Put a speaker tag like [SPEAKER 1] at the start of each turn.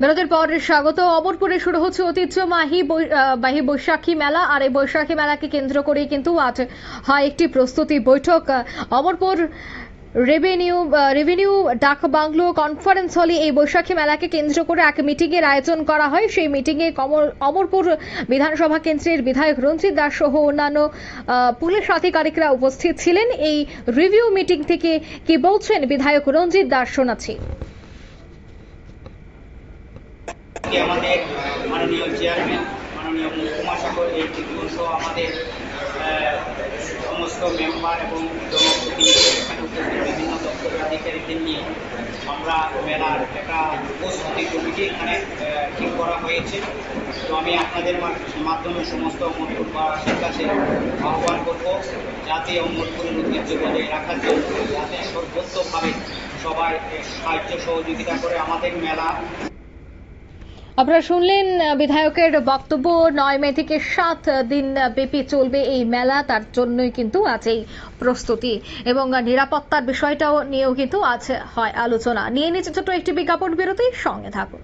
[SPEAKER 1] বিরতির পর স্বাগত। অমরপুরে শুরু হচ্ছে ঐতিহ্যবাহী বাহী বৈশাখী মেলা, আর এই বৈশাখী মেলাকে কেন্দ্র করে কিন্তু আজ হয় একটি প্রস্তুতি বৈঠক। অমরপুর রেভিনিউ রেভিনিউ ডাক বাংলো কনফারেন্স হলে এই বৈশাখী মেলাকে কেন্দ্র করে এক মিটিং এর আয়োজন করা হয়। সেই মিটিং এ অমরপুর বিধানসভা কেন্দ্রের বিধায়ক রঞ্জিত দাস সহ অন্যান্য পুলিশ আধিকারিকরা উপস্থিত ছিলেন। এই রিভিউ মিটিং থেকে কি বলছেন বিধায়ক রঞ্জিত দাস শোনাচ্ছি।
[SPEAKER 2] আজকে আমাদের মাননীয় চেয়ারম্যান, মাননীয় মহকুমা সাগর এই ত্রিপুর আমাদের সমস্ত মেম্বার এবং এখানে উপস্থিত, বিভিন্ন দপ্তরের আধিকারিকদের নিয়ে আমরা মেলার একটা উপস্থিতি কমিটি এখানে ঠিক করা হয়েছে। তো আমি আপনাদের মাধ্যমে সমস্ত অমরপুরবাসীর কাছে আহ্বান করব, যাতে অমরপুরের ঐতিহ্য বজায় রাখার জন্য, যাতে সর্বোচ্চভাবে সবাই সাহায্য সহযোগিতা করে আমাদের মেলা
[SPEAKER 1] আপনারা শুনলেন বিধায়কের বক্তব্য। নয় মে থেকে সাত দিন ব্যাপী চলবে এই মেলা, তার জন্যই কিন্তু আজ এই প্রস্তুতি। এবং নিরাপত্তার বিষয়টাও নিয়েও কিন্তু আজ হয় আলোচনা। নিয়ে নিচ্ছে ছোট একটি বিজ্ঞাপন বিরতি, সঙ্গে থাকুন।